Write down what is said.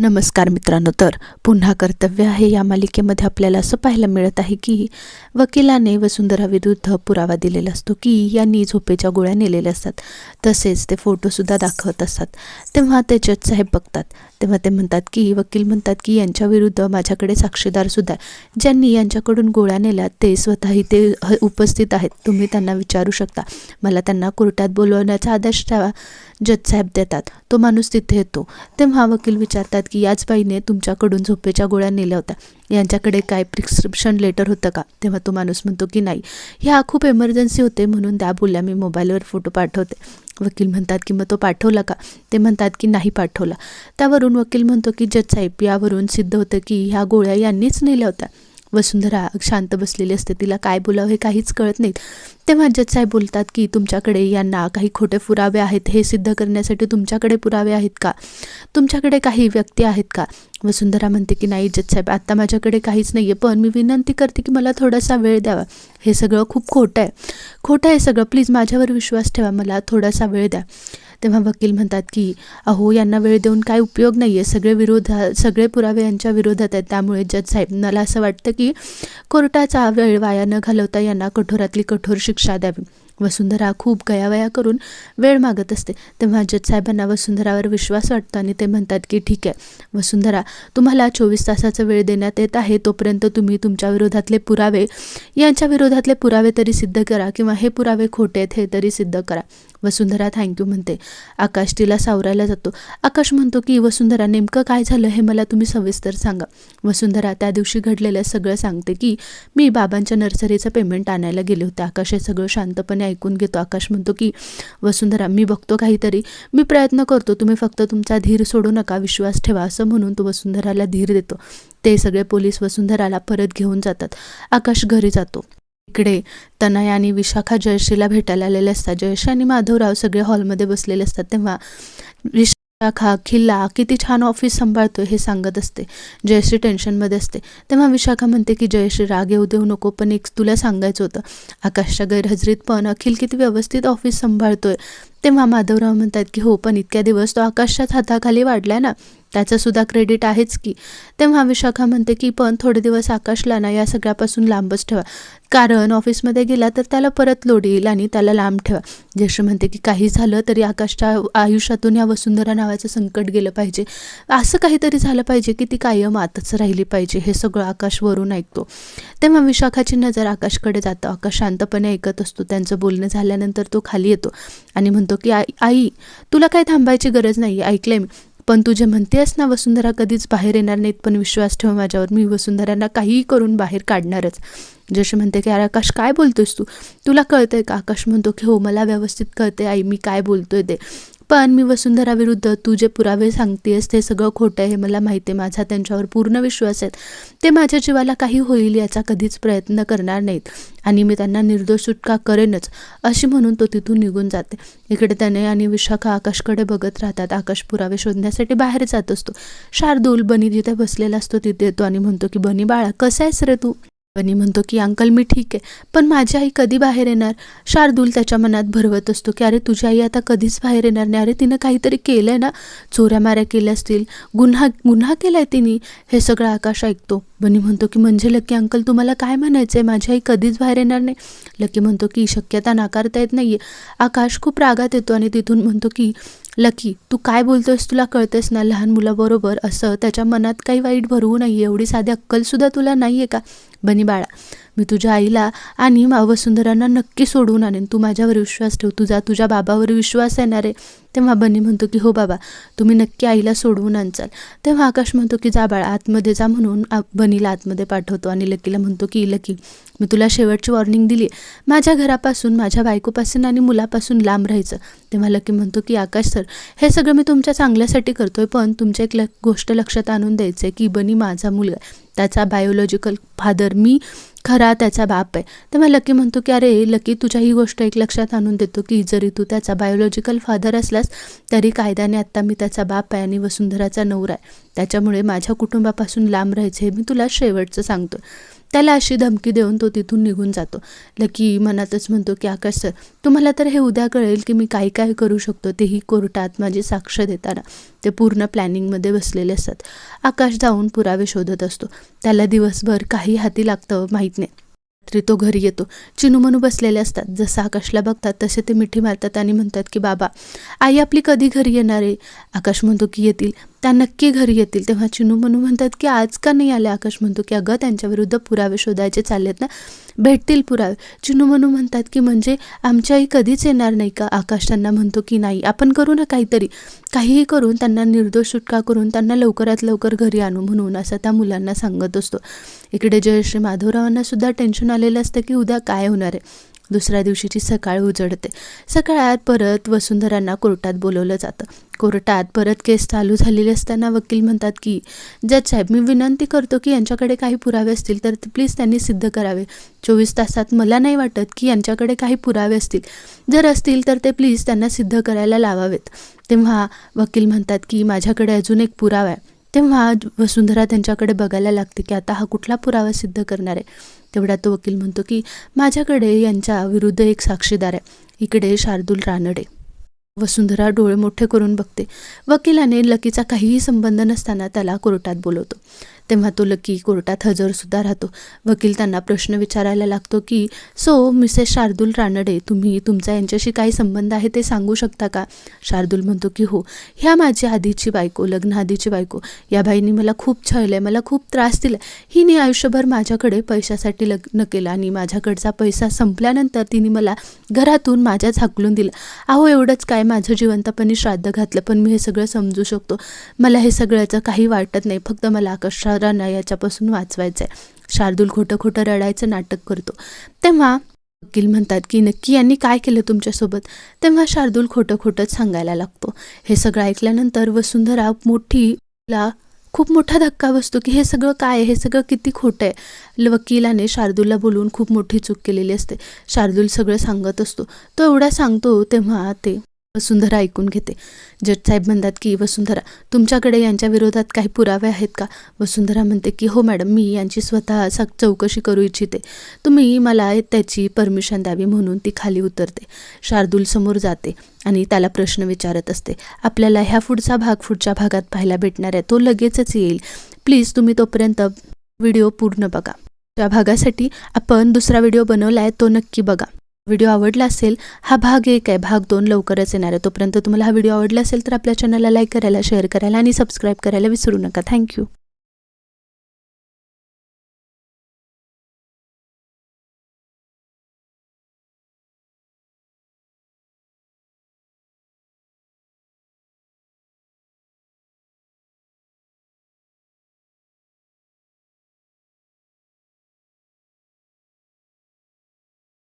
नमस्कार मित्रांनो तर पुन्हा कर्तव्य आहे या मालिकेमध्ये आपल्याला असं पाहायला मिळत आहे की वकिलाने वसुंधरा विरुद्ध पुरावा दिलेला असतो की यांनी झोपेच्या गोळ्या नेलेल्या असतात. तसेच ते फोटोसुद्धा दाखवत असतात. तेव्हा ते साहेब बघतात तेव्हा ते म्हणतात की वकील म्हणतात की यांच्या विरुद्ध माझ्याकडे साक्षीदारसुद्धा आहे. ज्यांनी यांच्याकडून गोळ्या नेल्या ते स्वतःही ते ह- उपस्थित आहेत. तुम्ही त्यांना विचारू शकता. मला त्यांना कोर्टात बोलवण्याचा आदेश द्यावा जज साहेब देतात. तो माणूस तिथे येतो. तेव्हा वकील विचारतात की याच बाईने तुमच्याकडून झोपेच्या गोळ्या नेल्या होत्या. यांच्याकडे काय प्रिस्क्रिप्शन लेटर होतं का? तेव्हा तो माणूस म्हणतो की नाही. ह्या खूप एमर्जन्सी होते म्हणून त्या बोलल्या मी मोबाईलवर फोटो पाठवते. वकील म्हणतात की मग तो पाठवला का? ते म्हणतात की नाही पाठवला. त्यावरून वकील म्हणतो की जज साहेब यावरून सिद्ध होतं की ह्या गोळ्या यांनीच नेल्या होत्या. वसुंधरा शांत बसलेली असते. तिला काय बोलावं हे काहीच कळत नाहीत. तेव्हा जज साहेब बोलतात की तुमच्याकडे यांना काही खोटे पुरावे आहेत. हे सिद्ध करण्यासाठी तुमच्याकडे पुरावे आहेत का? तुमच्याकडे काही व्यक्ती आहेत का? वसुंधरा म्हणते की नाही जज साहेब आत्ता माझ्याकडे काहीच नाही आहे पण मी विनंती करते की मला थोडासा वेळ द्यावा. हे सगळं खूप खोटं आहे. खोटं आहे सगळं. प्लीज माझ्यावर विश्वास ठेवा. मला थोडासा वेळ द्या. तेव्हा वकील म्हणतात की अहो यांना वेळ देऊन काय उपयोग नाही आहे सगळे विरोधा सगळे पुरावे यांच्या विरोधात आहेत. त्यामुळे जज साहेब मला असं वाटतं की कोर्टाचा वेळ वाया न घालवता यांना कठोरातली कठोर शिक्षा द्यावी. वसुंधरा खूप गयावया करून वेळ मागत असते. तेव्हा जज साहेबांना वसुंधरावर विश्वास वाटतो आणि ते म्हणतात की ठीक आहे. वसुंधरा तुम्हाला चोवीस तासाचा वेळ देण्यात येत आहे. तोपर्यंत तुम्ही तुमच्या विरोधातले पुरावे यांच्या विरोधातले पुरावे तरी सिद्ध करा किंवा हे पुरावे खोटे आहेत हे तरी सिद्ध करा. वसुंधरा थँक्यू म्हणते. आकाश तिला सावरायला जातो. आकाश म्हणतो की वसुंधरा नेमकं काय झालं हे मला तुम्ही सविस्तर सांगा. वसुंधरा त्या दिवशी घडलेलं सगळं सांगते की मी बाबांच्या नर्सरीचं पेमेंट आणायला गेले होते. आकाश हे सगळं शांतपणे ऐकून घेतो. आकाश म्हणतो की वसुंधरा मी बघतो काहीतरी. मी प्रयत्न करतो. तुम्ही फक्त तुमचा धीर सोडू नका. विश्वास ठेवा. असं म्हणून तो वसुंधराला धीर देतो. ते सगळे पोलीस वसुंधराला परत घेऊन जातात. आकाश घरी जातो. इकडे तनय आणि विशाखा जयश्रीला भेटायला आलेले असतात. जयश्री आणि माधवराव सगळे हॉलमध्ये बसलेले असतात. तेव्हा विशाखा खिल्ला किती छान ऑफिस सांभाळतो हे सांगत असते. जयश्री टेन्शनमध्ये असते. तेव्हा विशाखा म्हणते की जयश्री राग येऊ देऊ नको पण एक तुला सांगायचं होतं. आकाशच्या गैरहजरीत पण अखिल किती व्यवस्थित ऑफिस सांभाळतोय. तेव्हा माधवराव म्हणतात की हो पण इतक्या दिवस तो आकाशच्याच हाताखाली वाढलाय ना. त्याचं सुद्धा क्रेडिट आहेच की. तेव्हा विशाखा म्हणते की पण थोडे दिवस आकाशला ना या सगळ्यापासून लांबच ठेवा. कारण ऑफिसमध्ये गेला तर त्याला परत लोड येईल आणि त्याला लांब ठेवा. जशी म्हणते की काही झालं तरी आकाशच्या आयुष्यातून या वसुंधरा नावाचं संकट गेलं पाहिजे. असं काहीतरी झालं पाहिजे की ती कायम आतच राहिली पाहिजे. हे सगळं आकाश वरून ऐकतो. तेव्हा विशाखाची नजर आकाशकडे जातं. आकाश शांतपणे ऐकत असतो. त्यांचं बोलणं झाल्यानंतर तो खाली येतो आणि म्हणतो की आई आई तुला काय थांबायची गरज नाही. ऐकलंय मी. पण तू जे म्हणतेस ना वसुंधरा कधीच बाहेर येणार नाहीत पण विश्वास ठेव माझ्यावर. मी वसुंधरांना काहीही करून बाहेर काढणारच. जशी म्हणते की अरे आकाश काय बोलतोयस तू? तुला कळतंय का? आकाश म्हणतो की हो मला व्यवस्थित कळते आई मी काय बोलतोय ते. पण मी वसुंधराविरुद्ध तू जे पुरावे सांगतेस ते सगळं खोटं आहे हे मला माहिती आहे. माझा त्यांच्यावर पूर्ण विश्वास आहे. ते माझ्या जीवाला काही होईल याचा कधीच प्रयत्न करणार नाहीत आणि मी त्यांना निर्दोष सुटका करेनच अशी म्हणून तो तिथून निघून जाते. इकडे त्याने आणि विशाखा आकाशकडे बघत राहतात. आकाश पुरावे शोधण्यासाठी बाहेर जात असतो. शार्दूल बनी जिथे बसलेला असतो तिथे येतो आणि म्हणतो की बनी बाळा कसं आहेस रे तू? बनी म्हणतो की अंकल मी ठीक आहे पण माझी आई कधी बाहेर येणार शार्दूल त्याच्या मनात भरवत असतो की अरे तुझी आई आता कधीच बाहेर येणार नाही. अरे तिनं काहीतरी केलं आहे ना? चोऱ्या माऱ्या केल्या असतील गुन्हा गुन्हा केला आहे तिने हे सगळं आकाश ऐकतो. बनी म्हणतो की म्हणजे लकी अंकल तुम्हाला काय म्हणायचं आहे माझी आई कधीच बाहेर येणार नाही. लकी म्हणतो की शक्यता नाकारता येत नाही आहे आकाश खूप रागात येतो आणि तिथून म्हणतो की लकी तू काय बोलतोयस तुला कळतेस ना लहान मुलाबरोबर? असं त्याच्या मनात काही वाईट भरवू नाही एवढी साधी अक्कलसुद्धा तुला नाही आहे का? बनी बाळा मी तुझ्या आईला आणि मा वसुंधरांना नक्की सोडवून आणेन. तू माझ्यावर विश्वास ठेव. तुझा तुझ्या बाबावर विश्वास येणार आहे. तेव्हा बनी म्हणतो की हो बाबा तुम्ही नक्की आईला सोडवून आणचाल. तेव्हा आकाश म्हणतो की जा बाळा आतमध्ये जा म्हणून बनीला आतमध्ये पाठवतो. आणि लकीला म्हणतो की लकी मी तुला शेवटची वॉर्निंग दिली माझ्या घरापासून माझ्या बायकोपासून आणि मुलापासून लांब राहायचं. तेव्हा लकी म्हणतो की आकाश सर हे सगळं मी तुमच्या चांगल्यासाठी करतोय पण तुमच्या एक ल गोष्ट लक्षात आणून द्यायचं आहे की बनी माझा मुलगा आहे. त्याचा बायोलॉजिकल फादर मी खरा त्याचा बाप आहे. तेव्हा लकी म्हणतो की अरे लकी तुझ्या ही गोष्ट एक लक्षात आणून देतो की जरी तू त्याचा बायोलॉजिकल फादर असलास तरी कायद्याने आत्ता मी त्याचा बाप आहे आणि वसुंधराचा नवरा आहे. त्याच्यामुळे माझ्या कुटुंबापासून लांब राहायचं हे मी तुला शेवटचं सांगतो. त्याला अशी धमकी देऊन तो तिथून निघून जातो. लकी मनातच म्हणतो की आकाश सर तुम्हाला तर हे उद्या कळेल की मी काय काय करू शकतो तेही कोर्टात माझी साक्ष देताना. ते पूर्ण प्लॅनिंगमध्ये बसलेले असतात. आकाश जाऊन पुरावे शोधत असतो. त्याला दिवसभर काही हाती लागतं माहीत नाही. रात्री तो घरी येतो. चिनूमनू बसलेले असतात. जसं आकाशला बघतात तसे ते मिठी मारतात आणि म्हणतात की बाबा आई आपली कधी घरी येणार आहे? आकाश म्हणतो की येतील. त्या नक्की घरी येतील. तेव्हा चिनू मनू म्हणतात की आज का नाही आले आकाश म्हणतो की अगं त्यांच्याविरुद्ध पुरावे शोधायचे चाललेत ना. भेटतील पुरावे. चिनूमनू म्हणतात की म्हणजे आमच्याही कधीच येणार नाही का? आकाश त्यांना म्हणतो की नाही आपण करू ना काहीतरी. काहीही करून त्यांना निर्दोष सुटका करून त्यांना लवकरात लवकर घरी आणू म्हणून असं त्या मुलांना सांगत असतो. इकडे जयश्री माधवरावांना सुद्धा टेन्शन आलेलं असतं की उद्या काय होणार आहे? दुसऱ्या दिवशीची सकाळ उजडते. सकाळात परत वसुंधरांना कोर्टात बोलवलं जातं. कोर्टात परत केस चालू झालेली असताना वकील म्हणतात की जज साहेब मी विनंती करतो की यांच्याकडे काही पुरावे असतील तर प्लीज त्यांनी सिद्ध करावे. चोवीस तासात मला नाही वाटत की यांच्याकडे काही पुरावे असतील. जर असतील तर ते प्लीज त्यांना सिद्ध करायला लावावेत. तेव्हा वकील म्हणतात की माझ्याकडे अजून एक पुरावा आहे. तेव्हा वसुंधरा त्यांच्याकडे बघायला लागते की आता हा कुठला पुरावा सिद्ध करणार आहे? तेवढा तो वकील म्हणतो की माझ्याकडे यांच्या विरुद्ध एक साक्षीदार आहे. इकडे शार्दूल रानडे. वसुंधरा डोळे मोठे करून बघते. वकिलाने लकीचा काहीही संबंध नसताना त्याला कोर्टात बोलवतो. तेव्हा तो लकी कोर्टात हजरसुद्धा राहतो. वकील त्यांना प्रश्न विचारायला लागतो की सो मिसेस शार्दूल रानडे तुम्ही तुमचा यांच्याशी काही संबंध आहे ते सांगू शकता का? शार्दूल म्हणतो की हो. ह्या माझी आधीची बायको लग्न आधीची बायको. या बाईंनी मला खूप छळलं मला खूप त्रास दिला हिने आयुष्यभर माझ्याकडे पैशासाठी लग्न केलं आणि माझ्याकडचा पैसा संपल्यानंतर तिने मला घरातून माझ्याच हाकलून दिलं. अहो एवढंच काय? माझं जिवंतपणे श्राद्ध घातलं पण मी हे सगळं समजू शकतो. मला हे सगळ्याचं काही वाटत नाही. फक्त मला आकाशरांना याच्यापासून वाचवायचं आहे शार्दूल खोटं खोटं रडायचं नाटक करतो. तेव्हा वकील म्हणतात की नक्की यांनी काय केलं तुमच्यासोबत? तेव्हा शार्दूल खोटं खोटंच सांगायला लागतो. हे सगळं ऐकल्यानंतर वसुंधरा मोठीला खूप मोठा धक्का बसतो की हे सगळं काय आहे? हे सगळं किती खोटं आहे? वकिलाने शार्दूलला बोलवून खूप मोठी चूक केलेली असते. शार्दूल सगळं सांगत असतो. तो एवढा सांगतो तेव्हा ते वसुंधरा ऐकून घेते. जज साहेब म्हणतात की वसुंधरा तुमच्याकडे यांच्या विरोधात काही पुरावे आहेत का? वसुंधरा म्हणते की हो मॅडम मी यांची स्वतः सा चौकशी करू इच्छिते. तुम्ही मला त्याची परमिशन द्यावी म्हणून ती खाली उतरते. शार्दूल समोर जाते आणि त्याला प्रश्न विचारत असते. आपल्याला ह्या पुढचा भाग पुढच्या भागात पाहायला भेटणार आहे. तो लगेचच येईल. प्लीज तुम्ही तोपर्यंत व्हिडिओ पूर्ण बघा. त्या भागासाठी आपण दुसरा व्हिडिओ बनवला आहे तो नक्की बघा. व्हिडिओ आवडला असेल हा भाग एक आहे भाग दोन लवकरच येणार आहे. तोपर्यंत तुम्हाला हा व्हिडिओ आवडला असेल तर आपल्या चॅनलला लाईक करायला शेअर करायला आणि सबस्क्राईब करायला विसरू नका. थँक्यू